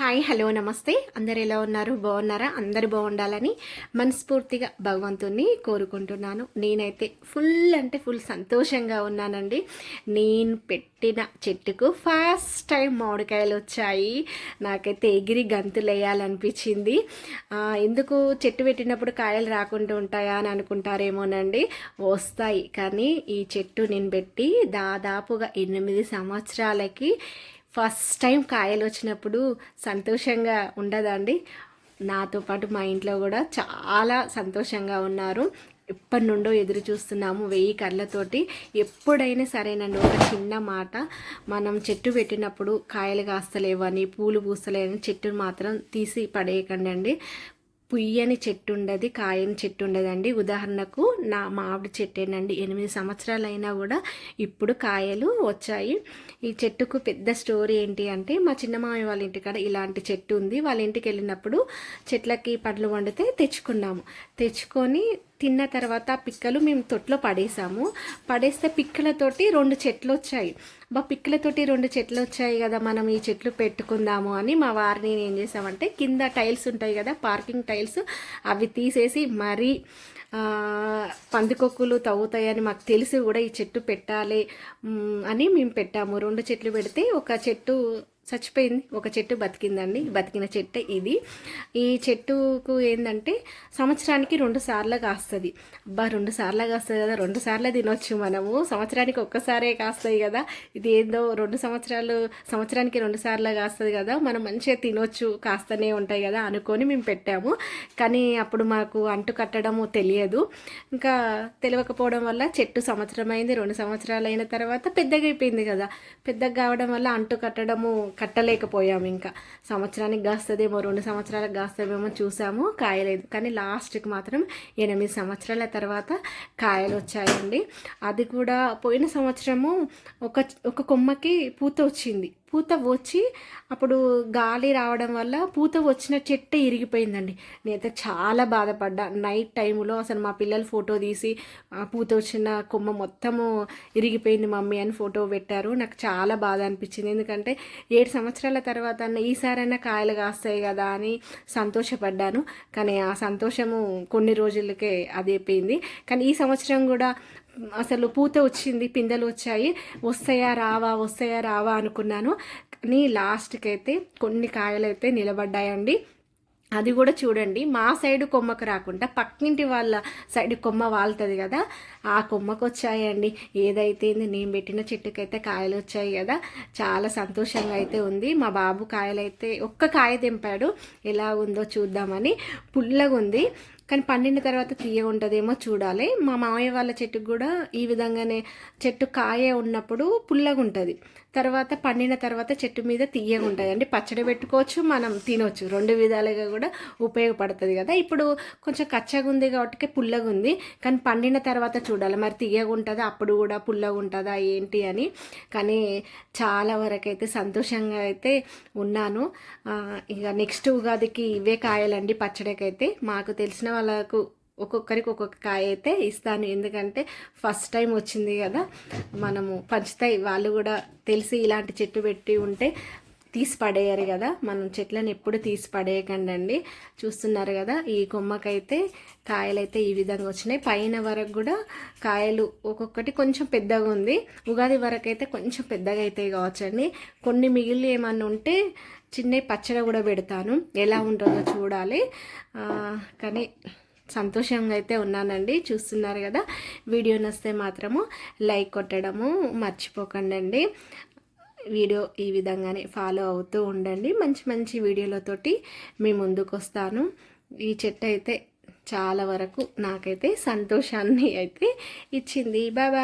Hi hello నమస్తే. అందరు ఎలా ఉన్నారు? బాగున్నారా? అందరు బాగుండాలని మనస్ఫూర్తిగా భగవంతుణ్ణి కోరుకుంటున్నాను. నేనైతే ఫుల్ అంటే ఫుల్ సంతోషంగా ఉన్నానండి. నేను పెట్టిన చెట్టుకు ఫస్ట్ టైం మామిడికాయలు వచ్చాయి. నాకైతే ఎగిరి గంతులు వేయాలనిపించింది ఎందుకు చెట్టు పెట్టినప్పుడు కాయలు రాకుండా ఉంటాయా అని అనుకుంటారేమోనండి. వస్తాయి. కానీ ఈ చెట్టు నేను పెట్టి దాదాపుగా ఎనిమిది సంవత్సరాలకి ఫస్ట్ టైం కాయలు వచ్చినప్పుడు సంతోషంగా ఉండదండి నాతో పాటు మా ఇంట్లో కూడా చాలా సంతోషంగా ఉన్నారు. ఎప్పటి నుండో ఎదురు చూస్తున్నాము వెయ్యి కళ్ళతోటి. ఎప్పుడైనా సరేనండి ఒక చిన్న మాట. మనం చెట్టు పెట్టినప్పుడు కాయలు కాస్తలేవని పూలు పూస్తలేవని చెట్టును మాత్రం తీసి పడేయకండి అండి. పుయ్యని చెట్టు ఉండదు కాయని చెట్టు ఉండదండి ఉదాహరణకు నా మామిడి చెట్టేనండి. ఎనిమిది సంవత్సరాలైనా కూడా ఇప్పుడు కాయలు వచ్చాయి. ఈ చెట్టుకు పెద్ద స్టోరీ ఏంటి అంటే మా చిన్నమామి వాళ్ళ ఇంటికాడ ఇలాంటి చెట్టు ఉంది. వాళ్ళ ఇంటికి వెళ్ళినప్పుడు చెట్లకి పండ్లు వండితే తెచ్చుకున్నాము. తెచ్చుకొని తిన్న తర్వాత ఆ పిక్కలు మేము తొట్లో పడేసాము. పడేస్తే పిక్కలతోటి రెండు చెట్లు వచ్చాయి బా పిక్కలతోటి రెండు చెట్లు వచ్చాయి కదా మనం ఈ చెట్లు పెట్టుకుందాము అని మా వారిని నేను ఏం చేసామంటే కింద టైల్స్ ఉంటాయి కదా పార్కింగ్ టైల్స్ అవి తీసేసి మరీ పందికొక్కులు తవ్వుతాయని మాకు తెలిసి కూడా ఈ చెట్టు పెట్టాలి అని మేము పెట్టాము. రెండు చెట్లు పెడితే ఒక చెట్టు చచ్చిపోయింది. ఒక చెట్టు బతికిందండి. బతికిన చెట్టు ఇది. ఈ చెట్టుకు ఏంటంటే సంవత్సరానికి రెండు సార్లు కాస్తుంది. అబ్బా రెండు సార్లు కాస్తుంది కదా. రెండు సార్లు తినొచ్చు మనము. సంవత్సరానికి ఒక్కసారే కాస్తాయి కదా. ఇది ఏందో రెండు సంవత్సరాలు సంవత్సరానికి రెండు సార్లు కాస్తుంది కదా. మనం మంచిగా తినొచ్చు కాస్తనే ఉంటాయి కదా అనుకొని మేము పెట్టాము. కానీ అప్పుడు మాకు అంటు కట్టడము తెలియదు. ఇంకా తెలియకపోవడం వల్ల చెట్టు సంవత్సరం అయింది రెండు సంవత్సరాలు అయిన తర్వాత పెద్దగా అయిపోయింది కదా. పెద్దగా కావడం వల్ల అంటు కట్టడము కట్టలేకపోయాము ఇంకా. సంవత్సరానికి కాస్తుందేమో రెండు సంవత్సరాలకు కాస్తుందేమో చూసాము కాయలేదు. కానీ లాస్ట్కి మాత్రం ఎనిమిది సంవత్సరాల తర్వాత కాయలు వచ్చాయండి. అది కూడా పోయిన సంవత్సరము ఒక ఒక కొమ్మకి పూత వచ్చింది. పూత వచ్చి అప్పుడు గాలి రావడం వల్ల పూత వచ్చిన చెట్టే ఇరిగిపోయిందండి. నేనైతే చాలా బాధపడ్డా. నైట్ టైంలో అసలు మా పిల్లలు ఫోటో తీసి పూత వచ్చిన కొమ్మ మొత్తము ఇరిగిపోయింది మమ్మీ అని ఫోటో పెట్టారు. నాకు చాలా బాధ అనిపించింది. ఎందుకంటే ఏడు సంవత్సరాల తర్వాత అన్న ఈసారైనా కాయలు కాస్తాయి కదా అని సంతోషపడ్డాను. కానీ ఆ సంతోషము కొన్ని రోజులకే అది అయిపోయింది. కానీ ఈ సంవత్సరం కూడా అసలు పూత వచ్చింది పిందెలు వచ్చాయి. వస్తాయా రావా వస్తాయా రావా అనుకున్నాను. కానీ లాస్ట్కి అయితే కొన్ని కాయలు అయితే నిలబడ్డాయండి. అది కూడా చూడండి. మా సైడ్ కొమ్మకు రాకుండా పక్కింటి వాళ్ళ సైడ్ కొమ్మ వాళ్తుంది కదా ఆ కొమ్మకు వచ్చాయండి ఏదైతే నేను పెట్టిన చెట్టుకైతే కాయలు వచ్చాయి కదా. చాలా సంతోషంగా అయితే ఉంది. మా బాబు కాయలు అయితే ఒక్క కాయ తెంపాడు. ఎలా ఉందో చూద్దామని. పుల్లగా ఉంది కానీ పండిన తర్వాత తీయ ఉంటుందేమో చూడాలి. మా మామయ్య వాళ్ళ చెట్టుకు కూడా ఈ విధంగానే చెట్టు కాయ ఉన్నప్పుడు పుల్లగా ఉంటుంది. తర్వాత పండిన తర్వాత చెట్టు మీద తీయగా ఉంటుంది. అంటే పచ్చడి పెట్టుకోవచ్చు మనం తినవచ్చు రెండు విధాలుగా కూడా ఉపయోగపడుతుంది కదా. ఇప్పుడు కొంచెం కచ్చగా ఉంది కాబట్టి పుల్లగా ఉంది. కానీ పండిన తర్వాత చూడాలి. మరి తీయగా ఉంటుందా? అప్పుడు కూడా పుల్లగా ఉంటుందా? ఏంటి అని. కానీ చాలా వరకు అయితే సంతోషంగా అయితే ఉన్నాను. ఇక నెక్స్ట్ ఉగాదికి ఇవే కాయాలండి. పచ్చడికైతే మాకు తెలిసిన వాళ్ళకు ఒక్కొక్కరికి ఒక్కొక్క కాయ అయితే ఇస్తాను. ఎందుకంటే ఫస్ట్ టైం వచ్చింది కదా మనము పంచుతాయి. వాళ్ళు కూడా తెలిసి ఇలాంటి చెట్టు పెట్టి ఉంటే తీసి పడేయరు కదా. మనం చెట్లను ఎప్పుడు తీసి పడేయకండి చూస్తున్నారు కదా ఈ కొమ్మకైతే కాయలు అయితే ఈ విధంగా వచ్చినాయి. పైన వరకు కూడా కాయలు ఒక్కొక్కటి కొంచెం పెద్దగా ఉంది. ఉగాది వరకు అయితే కొంచెం పెద్దగా అవుతాయి కావచ్చండి. కొన్ని మిగిలి ఏమన్నా ఉంటే చిన్న పచ్చడి కూడా పెడతాను. ఎలా ఉంటుందో చూడాలి. కానీ సంతోషంగా అయితే ఉన్నానండి. చూస్తున్నారు కదా. వీడియో నస్తే మాత్రము లైక్ కొట్టడము మర్చిపోకండి అండి వీడియో ఈ విధంగానే ఫాలో అవుతూ ఉండండి. మంచి మంచి వీడియోలతోటి మీ ముందుకు వస్తాను. ఈ చెట్టు అయితే చాలా వరకు నాకైతే సంతోషాన్ని అయితే ఇచ్చింది. బాబా